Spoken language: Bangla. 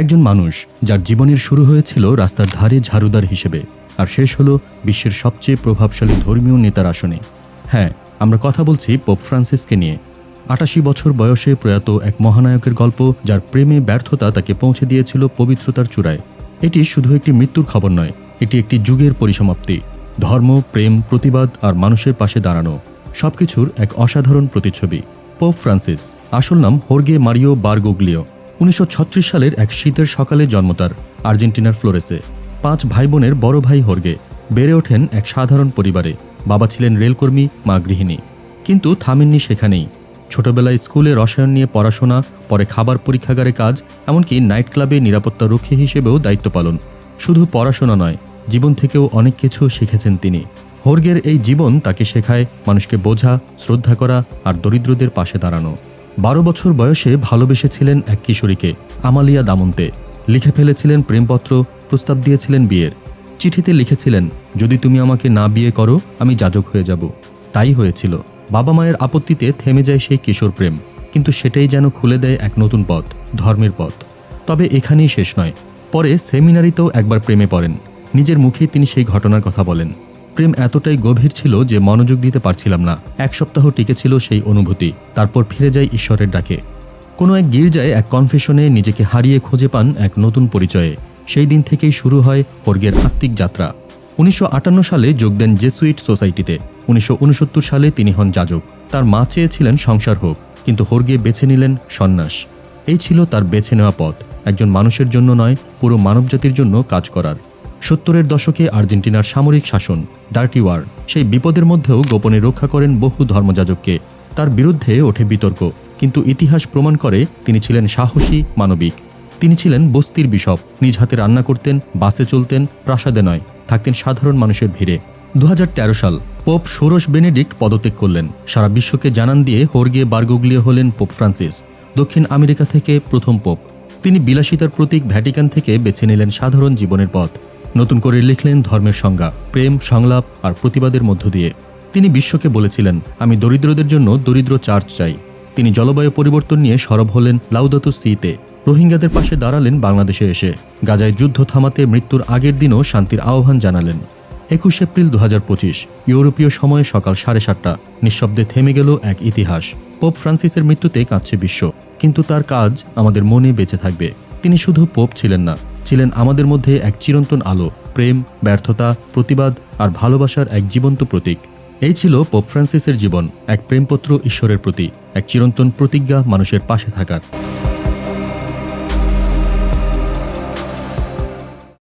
একজন মানুষ যার জীবনের শুরু হয়েছিল রাস্তার ধারে ঝাড়ুদার হিসেবে, আর শেষ হলো বিশ্বের সবচেয়ে প্রভাবশালী ধর্মীয় নেতার আসনে। হ্যাঁ আমরা কথা বলছি পোপ ফ্রান্সিসকে নিয়ে। আটাশি বছর বয়সে প্রয়াত এক মহানায়কের গল্প যার প্রেমে ব্যর্থতা তাকে পৌঁছে দিয়েছিল পবিত্রতার চূড়ায়। এটি শুধু একটি মৃত্যুর খবর নয়, এটি একটি যুগের পরিসমাপ্তি। ধর্ম, প্রেম, প্রতিবাদ আর মানুষের পাশে দাঁড়ানো, সবকিছুর এক অসাধারণ প্রতিচ্ছবি। পোপ ফ্রান্সিস আসল নাম হোর্গে মারিও বার্গোগ্লিও উনিশশো ছত্রিশ সালের এক শীতের সকালে জন্ম তার, আর্জেন্টিনার ফ্লোরেসে। পাঁচ ভাই বোনের বড় ভাই হর্গে বেড়ে ওঠেন এক সাধারণ পরিবারে। বাবা ছিলেন রেলকর্মী, মা গৃহিণী। কিন্তু থামেননি সেখানেই। ছোটবেলায় স্কুলে রসায়ন নিয়ে পড়াশোনা, পরে খাবার পরীক্ষাগারে কাজ, এমনকি নাইট ক্লাবে নিরাপত্তা রক্ষী হিসেবেও দায়িত্ব পালন। শুধু পড়াশোনা নয়, জীবন থেকেও অনেক কিছু শিখেছেন তিনি। হর্গের এই জীবন তাকে শেখায়, মানুষকে বোঝা, শ্রদ্ধা করা আর দরিদ্রদের পাশে দাঁড়ানো। বারো বছর বয়সে ভালোবেসেছিলেন এক কিশোরীকে, আমালিয়া দামন্তে। লিখে ফেলেছিলেন প্রেমপত্র, প্রস্তাব দিয়েছিলেন বিয়ের। চিঠিতে লিখেছিলেন, যদি তুমি আমাকে না বিয়ে করো, আমি যাজক হয়ে যাব। তাই হয়েছিল। বাবা মায়ের আপত্তিতে থেমে যায় সেই কিশোর প্রেম, কিন্তু সেটাই যেন খুলে দেয় এক নতুন পথ, ধর্মের পথ। তবে এখানেই শেষ নয়। পরে সেমিনারিতেও একবার প্রেমে পড়েন। নিজের মুখেই তিনি সেই ঘটনার কথা বলেন। প্রেম এতটাই গভীর ছিল যে মনোযোগ দিতে পারছিলাম না। এক সপ্তাহ টিকেছিল সেই অনুভূতি। তারপর ফিরে যায় ঈশ্বরের ডাকে। কোনো এক গির্জায় এক কনফেশনে নিজেকে হারিয়ে খুঁজে পান এক নতুন পরিচয়ে। সেই দিন থেকেই শুরু হয় হর্গের আত্মিক যাত্রা। উনিশশো আটান্ন সালে যোগ দেন জেসুইট সোসাইটিতে। উনিশশো উনসত্তর সালে তিনি হন যাজক। তার মা চেয়েছিলেন সংসার হোক, কিন্তু হর্গে বেছে নিলেন সন্ন্যাস। এই ছিল তার বেছে নেওয়া পথ। একজন মানুষের জন্য নয়, পুরো মানবজাতির জন্য কাজ করার। সত্তরের দশকে আর্জেন্টিনার সামরিক শাসন ডার্টি ওয়ার, সেই বিপদের মধ্যেও গোপনে রক্ষা করেন বহু ধর্মযাজককে। তার বিরুদ্ধে ওঠে বিতর্ক, কিন্তু ইতিহাস প্রমাণ করে তিনি ছিলেন সাহসী মানবিক। তিনি ছিলেন বস্তির বিশপ, নিজ হাতে রান্না করতেন, বাসে চলতেন, প্রাসাদে নয়, থাকতেন সাধারণ মানুষের ভিড়ে। দু হাজার তেরো সাল পোপ ষোড়শ বেনেডিক্ট পদত্যাগ করলেন। সারা বিশ্বকে জানান দিয়ে হোর্গে বার্গোগ্লিও হলেন পোপ ফ্রান্সিস, দক্ষিণ আমেরিকা থেকে প্রথম পোপ। তিনি বিলাসিতার প্রতীক ভ্যাটিকান থেকে বেছে নিলেন সাধারণ জীবনের পথ। নতুন করে লিখলেন ধর্মের সংজ্ঞা, প্রেম, সংলাপ আর প্রতিবাদের মধ্য দিয়ে। তিনি বিশ্বকে বলেছিলেন, আমি দরিদ্রদের জন্য দরিদ্র চার্চ চাই। তিনি জলবায়ু পরিবর্তন নিয়ে সরব হলেন লাউদাতু সিতে। রোহিঙ্গাদের পাশে দাঁড়ালেন বাংলাদেশে এসে। গাজায় যুদ্ধ থামাতে মৃত্যুর আগের দিনও শান্তির আহ্বান জানালেন। একুশ এপ্রিল দু হাজার পঁচিশ, ইউরোপীয় সময়ে সকাল সাড়ে সাতটা, নিঃশব্দে থেমে গেল এক ইতিহাস। পোপ ফ্রান্সিসের মৃত্যুতে কাঁদছে বিশ্ব। কিন্তু তার কাজ আমাদের মনে বেঁচে থাকবে। তিনি শুধু পোপ ছিলেন না ছিলেন আমাদের মধ্যে এক চিরন্তন আলো, প্রেম, ব্যর্থতা, প্রতিবাদ আর ভালোবাসার এক জীবন্ত প্রতীক। এই ছিল পোপ ফ্রান্সিসের জীবন, এক প্রেমপত্র ঈশ্বরের প্রতি, এক চিরন্তন প্রতিজ্ঞা মানুষের পাশে থাকার।